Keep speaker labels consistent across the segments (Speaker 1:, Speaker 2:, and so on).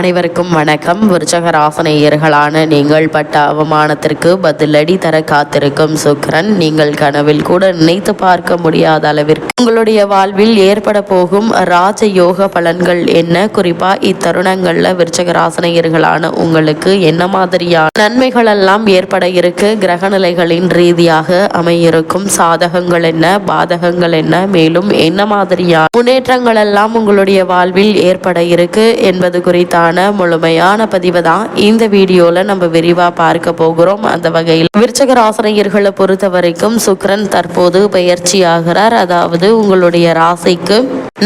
Speaker 1: அனைவருக்கும் வணக்கம். விருச்சக ராசனையர்களான நீங்கள் பட்ட அவமானத்திற்கு பதிலடி தர காத்திருக்கும் சுக்கரன். நீங்கள் கனவில் கூட நினைத்து பார்க்க முடியாத அளவிற்கு உங்களுடைய வாழ்வில் ஏற்பட போகும் ராஜ யோக பலன்கள் என்ன? குறிப்பா இத்தருணங்கள்ல விருச்சக ராசனையர்களான உங்களுக்கு என்ன மாதிரியான நன்மைகள் எல்லாம் ஏற்பட இருக்கு? கிரகநிலைகளின் ரீதியாக அமையிருக்கும் சாதகங்கள் என்ன? பாதகங்கள் என்ன? மேலும் என்ன மாதிரியான முன்னேற்றங்கள் எல்லாம் உங்களுடைய வாழ்வில் ஏற்பட இருக்கு என்பது குறித்தான முழுமையான பதிவை தான் இந்த வீடியோல நம்ம விரிவா பார்க்க போகிறோம். அந்த வகையில் விருச்சக ராசனையர்களை பொறுத்த வரைக்கும் சுக்ரன் தற்போது பயிற்சி ஆகிறார் அதாவது உங்களுடைய ராசிக்கு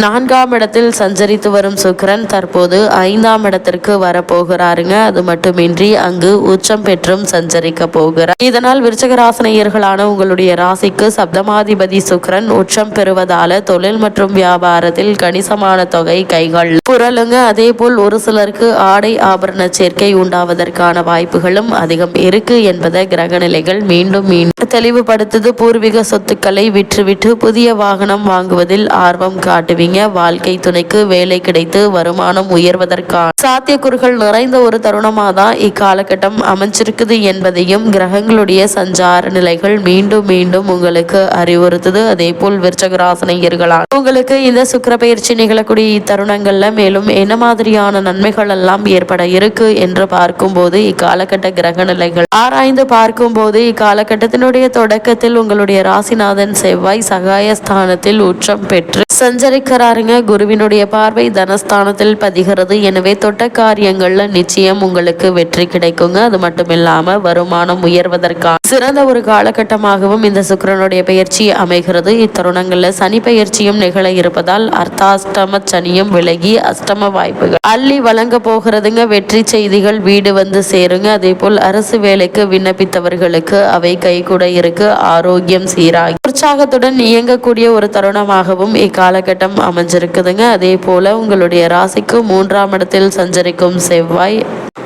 Speaker 1: நான்காம் இடத்தில் சஞ்சரித்து வரும் சுக்ரன் தற்போது ஐந்தாம் இடத்திற்கு வரப்போகிறாருங்க. அது மட்டுமின்றி அங்கு உச்சம் பெற்றும் சஞ்சரிக்க போகிறார். இதனால் விருச்சக ராசனையர்களான உங்களுடைய ராசிக்கு சப்தமாதிபதி சுக்ரன் உச்சம் பெறுவதால தொழில் மற்றும் வியாபாரத்தில் கணிசமான தொகை கைகள் புரளுங்க. அதே போல் ஒரு சிலருக்கு ஆடை ஆபரண சேர்க்கை உண்டாவதற்கான வாய்ப்புகளும் அதிகம் இருக்கு என்பதை கிரகநிலைகள் மீண்டும் மீண்டும் தெளிவுபடுத்துது. பூர்வீக சொத்துக்களை விற்றுவிட்டு புதிய வாகனம் வாங்குவதில் ஆர்வம் காட்டுவீங்க. வாழ்க்கை துணைக்கு வேலை கிடைத்து வருமானம் உயர்வதற்கான சாத்தியக்கூறுகள் நிறைந்த ஒரு தருணமாக தான் இக்காலகட்டம் அமைஞ்சிருக்குது என்பதையும் கிரகங்களுடைய சஞ்சார நிலைகள் மீண்டும் மீண்டும் உங்களுக்கு அறிவுறுத்துது. அதே போல் விருச்சகராசனையர்களால் உங்களுக்கு இந்த சுக்கிர பயிற்சி நிகழக்கூடிய இத்தருணங்கள்ல மேலும் என்ன மாதிரியான நன்மைகள் எல்லாம் ஏற்பட இருக்கு என்று பார்க்கும்போது இக்காலகட்ட கிரக நிலைகள் ஆராய்ந்து பார்க்கும்போது இக்காலகட்டத்தினுடைய தொடக்கத்தில் உங்களுடைய ராசிநாதன் செவ்வாய் சகாயஸ்தானத்தில் உச்சம் பெற்று சஞ்சரிக்கிறாருங்க. குருவினுடைய பார்வை தனஸ்தானத்தில் பதிகிறது. எனவே தொட்ட காரியங்கள்ல நிச்சயம் உங்களுக்கு வெற்றி கிடைக்குங்க. அது மட்டும் இல்லாம வருமானம் உயர்வதற்கான சிறந்த ஒரு காலகட்டமாகவும் இந்த சுக்கிரனுடைய பயிற்சி அமைகிறது. இத்தருணங்கள்ல சனி பயிற்சியும் நிகழ இருப்பதால் அர்த்தாஷ்டம சனியும் விலகி அஷ்டம வாய்ப்புகள் அள்ளி வழங்க போகிறதுங்க. வெற்றி செய்திகள் வீடு வந்து சேருங்க. அதே போல் அரசு வேலைக்கு விண்ணப்பித்தவர்களுக்கு அவை கைகூட இருக்கு. ஆரோக்கியம் சீராகி உற்சாகத்துடன் இயங்கக்கூடிய ஒரு தருணமாகவும் இக்கா காலகட்டம் அமைஞ்சிருக்குதுங்க. அதே போல உங்களுடைய ராசிக்கு மூன்றாம் இடத்தில் சஞ்சரிக்கும் செவ்வாய்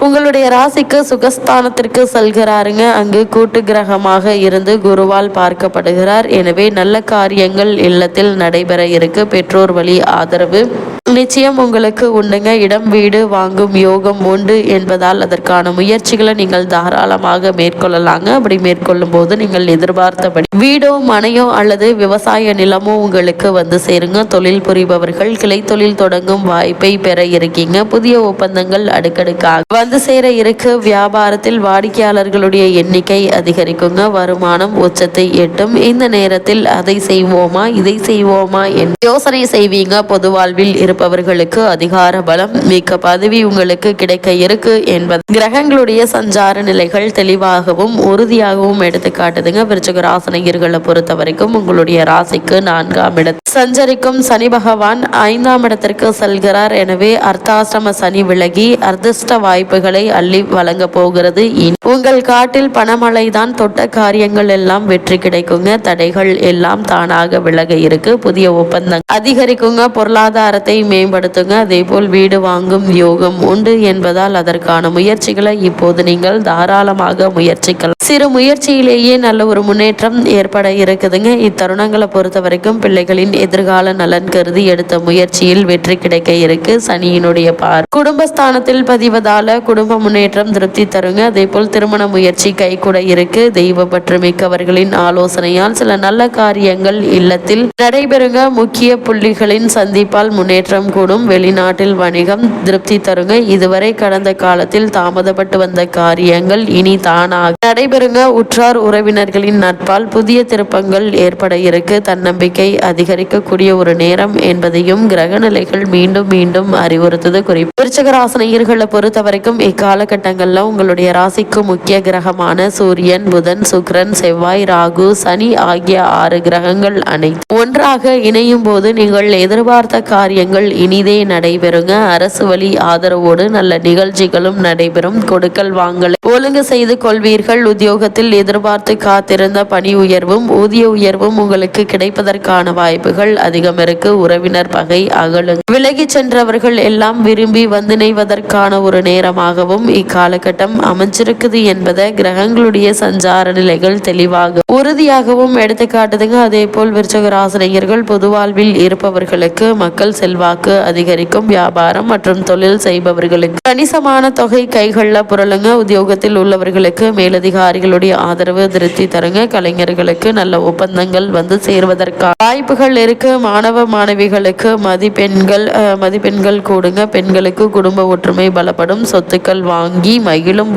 Speaker 1: உங்களுடைய ராசிக்கு சுகஸ்தானத்திற்கு செல்கிறாருங்க. அங்கு கூட்டு கிரகமாக இருந்து குருவால் பார்க்கப்படுகிறார். எனவே நல்ல காரியங்கள் இல்லத்தில் நடைபெற இருக்கு. பெற்றோர் வழி ஆதரவு. நிச்சயம் உங்களுக்கு உண்டுங்க. இடம் வீடு வாங்கும் யோகம் உண்டு என்பதால் அதற்கான முயற்சிகளை நீங்கள் தாராளமாக மேற்கொள்ளலாங்க. அப்படி மேற்கொள்ளும் போது நீங்கள் எதிர்பார்த்தபடி வீடோ மனையோ அல்லது விவசாய நிலமோ உங்களுக்கு வந்து சேருங்க. தொழில் புரிபவர்கள் கிளை தொழில் தொடங்கும் வாய்ப்பை பெற இருக்கீங்க. புதிய ஒப்பந்தங்கள் அடுக்கடுக்காக வந்து சேர இருக்கு. வியாபாரத்தில் வாடிக்கையாளர்களுடைய எண்ணிக்கை அதிகரிக்குங்க. வருமானம் உச்சத்தை எட்டும். இந்த நேரத்தில் அதை செய்வோமா? இதை செய்வோமா? என்று யோசனை செய்வீங்க. பொது வாழ்வில் இருப்பவர்களுக்கு அதிகார பலம் மிக்க பதவி உங்களுக்கு கிடைக்க இருக்கு என்பது. கிரகங்களுடைய சஞ்சார நிலைகள் தெளிவாகவும் உறுதியாகவும் எடுத்து காட்டுதுங்க. விருச்சக ராசனையர்களை பொறுத்த வரைக்கும் உங்களுடைய ராசிக்கு நான்காம் இடம் சஞ்சரிக்கும் சனி பகவான் ஐந்தாம் இடத்திற்கு செல்கிறார். எனவே அர்த்தாசிரம சனி விலகி அர்திஷ்ட வாய்ப்புகளை அள்ளி வழங்க போகிறது. உங்கள் காட்டில் பணமழை தான் தொட்ட காரியங்கள் எல்லாம் வெற்றி கிடைக்குங்க. தடைகள் எல்லாம் தானாக விலக இருக்கு. புதிய ஒப்பந்தம் அதிகரிக்குங்க. பொருளாதாரத்தை மேம்படுத்துங்க. அதேபோல் வீடு வாங்கும் யோகம் உண்டு என்பதால் அதற்கான முயற்சிகளை இப்போது நீங்கள் தாராளமாக முயற்சிக்கலாம். சிறு முயற்சியிலேயே நல்ல ஒரு முன்னேற்றம் ஏற்பட இருக்குதுங்க. இத்தருணங்களை பொறுத்த வரைக்கும் பிள்ளைகளின் எதிர்கால நலன் கருதி எடுத்த முயற்சியில் வெற்றி கிடைக்க இருக்கு. சனியினுடைய பார். குடும்பஸ்தானத்தில் பதிவதால குடும்ப முன்னேற்றம் திருப்தி தருங்க. அதே போல் திருமண முயற்சி கை கூட இருக்கு. தெய்வ பற்று மிக்கவர்களின் ஆலோசனையால் சில நல்ல காரியங்கள் இல்லத்தில் நடைபெறுங்க. முக்கிய புள்ளிகளின் சந்திப்பால் முன்னேற்றம் கூடும் வெளிநாட்டில் வணிகம் திருப்தி தருங்க. இதுவரை கடந்த காலத்தில் தாமதப்பட்டு வந்த காரியங்கள் இனி தானாக நடைபெறுங்க. உற்றார் உறவினர்களின் நட்பால் புதிய திருப்பங்கள் ஏற்பட இருக்கு. தன்னம்பிக்கை அதிகரிக்கக்கூடிய ஒரு நேரம் என்பதையும் கிரகநிலைகள் மீண்டும் மீண்டும் அறிவுறுத்தது. குறிப்பு விருச்சகராசனையர்களை பொறுத்த வரைக்கும் இக்காலகட்டங்களில் உங்களுடைய ராசிக்கு முக்கிய கிரகமான சூரியன் புதன் சுக்ரன் செவ்வாய் ராகு சனி ஆகிய ஆறு கிரகங்கள் அனைத்து ஒன்றாக இணையும் போது நீங்கள் எதிர்பார்த்த காரியங்கள் இனிதே நடைபெறுங்க. அரசு வழி ஆதரவோடு நல்ல நிகழ்ச்சிகளும் நடைபெறும். கொடுக்கல் வாங்கல் ஒழுங்கு செய்து கொள்வீர்கள். உத்தியோகத்தில் எதிர்பார்த்து காத்திருந்த பணி உயர்வும் ஊதிய உயர்வும் உங்களுக்கு கிடைப்பதற்கான வாய்ப்புகள் அதிகம் இருக்கு. உறவினர் பகை அகலும் விலகி சென்றவர்கள் எல்லாம் விரும்பி வந்துணைவதற்கான ஒரு நேரமாகவும் இக்காலகட்டம் அமைஞ்சிருக்குது என்பதை கிரகங்களுடைய சஞ்சார நிலைகள் தெளிவாக உறுதியாகவும் எடுத்து காட்டுதுங்க அதே போல் விருச்சக ராசினியர்கள் இருப்பவர்களுக்கு மக்கள் செல்வாக்கு அதிகரிக்கும். வியாபாரம் மற்றும் தொழில் செய்பவர்களுக்கு கணிசமான தொகை கைகளில் புரளுங்க. உத்தியோகத்தில் உள்ளவர்களுக்கு மேலதிகாரிகளுடைய ஆதரவு திருப்தி தருங்க. கலைஞர்களுக்கு நல்ல ஒப்பந்தங்கள் வந்து சேர்வதற்கான வாய்ப்புகள் இருக்கு. மாணவ மாணவிகளுக்கு மதிப்பெண்கள் மதிப்பெண்கள் கூடுங்க. பெண்களுக்கு குடும்ப ஒற்றுமை பலப்படும். சொத்துக்கள் வாங்கி மகிழும்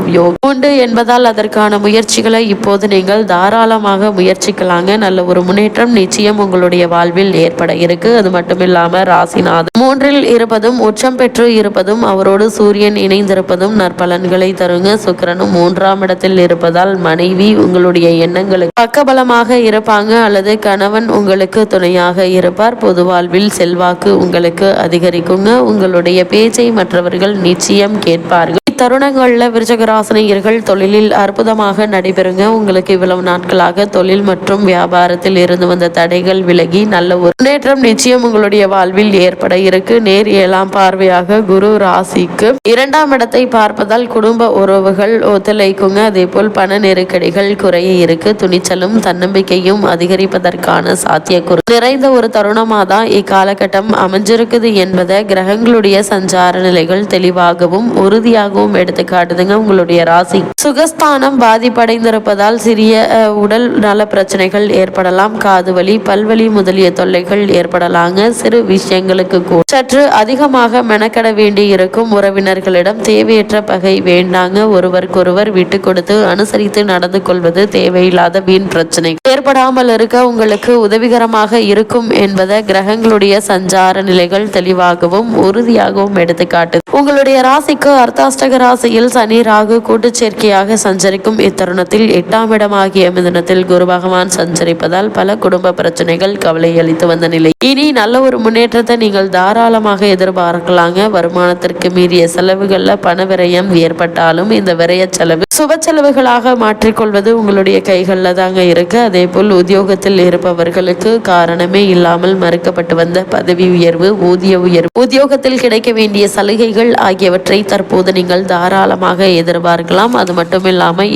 Speaker 1: உண்டு என்பதால் அதற்கான முயற்சிகளை இப்போது நீங்கள் தாராளம் தாராளமாக முயற்சிக்கலாங்க. நல்ல ஒரு முன்னேற்றம் நிச்சயம் உங்களுடைய வாழ்வில் ஏற்பட இருக்கு. அது மட்டும் இல்லாம ராசிநாதன் மூன்றில் இருப்பதும் உச்சம் பெற்று இருப்பதும் அவரோடு சூரியன் இணைந்திருப்பதும் நற்பலன்களை தருங்க. சுக்கிரனும் மூன்றாம் இடத்தில் இருப்பதால் மனைவி உங்களுடைய எண்ணங்களுக்கு பக்கபலமாக இருப்பாங்க. அல்லது கணவன் உங்களுக்கு துணையாக இருப்பார். பொது வாழ்வில் செல்வாக்கு உங்களுக்கு அதிகரிக்குங்க. உங்களுடைய பேச்சை மற்றவர்கள் நிச்சயம் கேட்பார்கள். தருணங்களில் விருச்சகராசனையர்கள் தொழிலில் அற்புதமாக நடைபெறுங்க. உங்களுக்கு இவ்வளவு நாட்களாக தொழில் மற்றும் வியாபாரத்தில் இருந்து வந்த தடைகள் விலகி நல்ல ஒரு முன்னேற்றம் நிச்சயம் உங்களுடைய வாழ்வில் ஏற்பட இருக்கு. நேர் ஏழாம் பார்வையாக குரு ராசிக்கு இரண்டாம் இடத்தை பார்ப்பதால் குடும்ப உறவுகள் ஒத்துழைக்குங்க. அதே போல் பண நெருக்கடிகள் குறைய இருக்கு. துணிச்சலும் தன்னம்பிக்கையும் அதிகரிப்பதற்கான சாத்தியக்கூறு. நிறைந்த ஒரு தருணமாக தான் இக்காலகட்டம் அமைஞ்சிருக்குது என்பதை கிரகங்களுடைய சஞ்சார நிலைகள் தெளிவாகவும் உறுதியாகவும் எடுத்து காட்டுதுங்க உங்களுடைய ராசி. சுகஸ்தானம் பாதிப்படைந்திருப்பதால் சிறிய உடல் நல பிரச்சனைகள் ஏற்படலாம். காது வலி பல்வலி முதலிய தொல்லைகள் ஏற்படலாங்க. சிறு விஷயங்களுக்கு கூட சற்று அதிகமாக மெனக்கட வேண்டி இருக்கும் உறவினர்களிடம் தேவையற்ற பகை வேண்டாங்க. ஒருவருக்கொருவர் விட்டு கொடுத்து அனுசரித்து நடந்து கொள்வது தேவையில்லாத வீண் பிரச்சனை ஏற்படாமல் இருக்க உங்களுக்கு உதவிகரமாக இருக்கும் என்பதை கிரகங்களுடைய சஞ்சார நிலைகள் தெளிவாகவும் உறுதியாகவும் எடுத்துக்காட்டு உங்களுடைய ராசிக்கு அர்த்தாஷ்டக ராசியில் சனி ராகு கூட்டுச்சேர்க்கையாக சஞ்சரிக்கும் இத்தருணத்தில் எட்டாம் இடமாகிய மிதனத்தில் குரு பகவான் சஞ்சரிப்பதால் பல குடும்ப பிரச்சனைகள் கவலை அளித்து வந்த நிலை. இனி நல்ல ஒரு முன்னேற்றத்தை நீங்கள் தாராளமாக எதிர்பார்க்கலாங்க. வருமானத்திற்கு மீறிய செலவுகள்ல பண விரயம் ஏற்பட்டாலும் இந்த விரய செலவு சுப செலவுகளாக மாற்றிக்கொள்வது உங்களுடைய கைகளில் தாங்க இருக்கு. அதே போல் உத்தியோகத்தில் இருப்பவர்களுக்கு காரணமே இல்லாமல் மறுக்கப்பட்டு வந்த பதவி உயர்வு ஊதிய உயர்வு. உத்தியோகத்தில் கிடைக்க வேண்டிய சலுகைகள் ஆகியவற்றை தற்போது நீங்கள் தாராளமாக எதிர்பார்க்கலாம். அது மட்டும் இல்லாம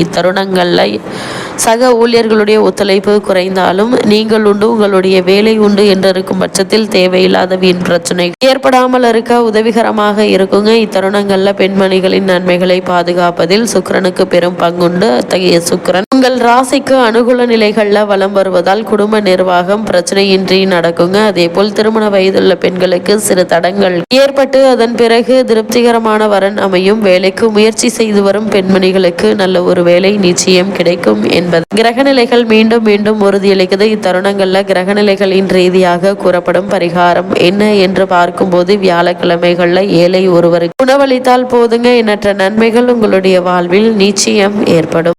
Speaker 1: சக ஊழியர்களுடைய ஒத்துழைப்பு குறைந்தாலும் நீங்கள் உண்டு உங்களுடைய வேலை உண்டு என்று இருக்கும் பட்சத்தில் தேவையில்லாத வீண் பிரச்சனை ஏற்படாமல் இருக்க உதவிகரமாக இருக்குங்க. இத்தருணங்களில் பெண்மணிகளின் நன்மைகளை பாதுகாப்பதில் சுக்கிரனுக்கு பெரும் பங்குண்டு. அத்தகைய சுக்கிரன் உங்கள் ராசிக்கு அனுகூல நிலைகள் வலம் வருவதால் குடும்ப நிர்வாகம் பிரச்சனையின்றி நடக்குங்க. அதே போல் திருமண வயதுள்ள பெண்களுக்கு சிறு தடங்கள் ஏற்பட்டு அதன் பிறகு திருப்திகரமான வரன் அமையும். வேலைக்கு முயற்சி செய்து வரும் பெண்மணிகளுக்கு நல்ல ஒரு வேலை நிச்சயம் கிடைக்கும் என்பது. கிரகநிலைகள் மீண்டும் மீண்டும் உறுதியளிக்குது. இத்தருணங்கள்ல கிரகநிலைகளின் ரீதியாக கூறப்படும் பரிகாரம் என்ன என்று பார்க்கும்போது வியாழக்கிழமைகள்ல ஏழை ஒருவருக்கு உணவளித்தால் போதுங்க. எண்ணற்ற நன்மைகள் உங்களுடைய வாழ்வில் நிச்சயம் ஏற்படும்.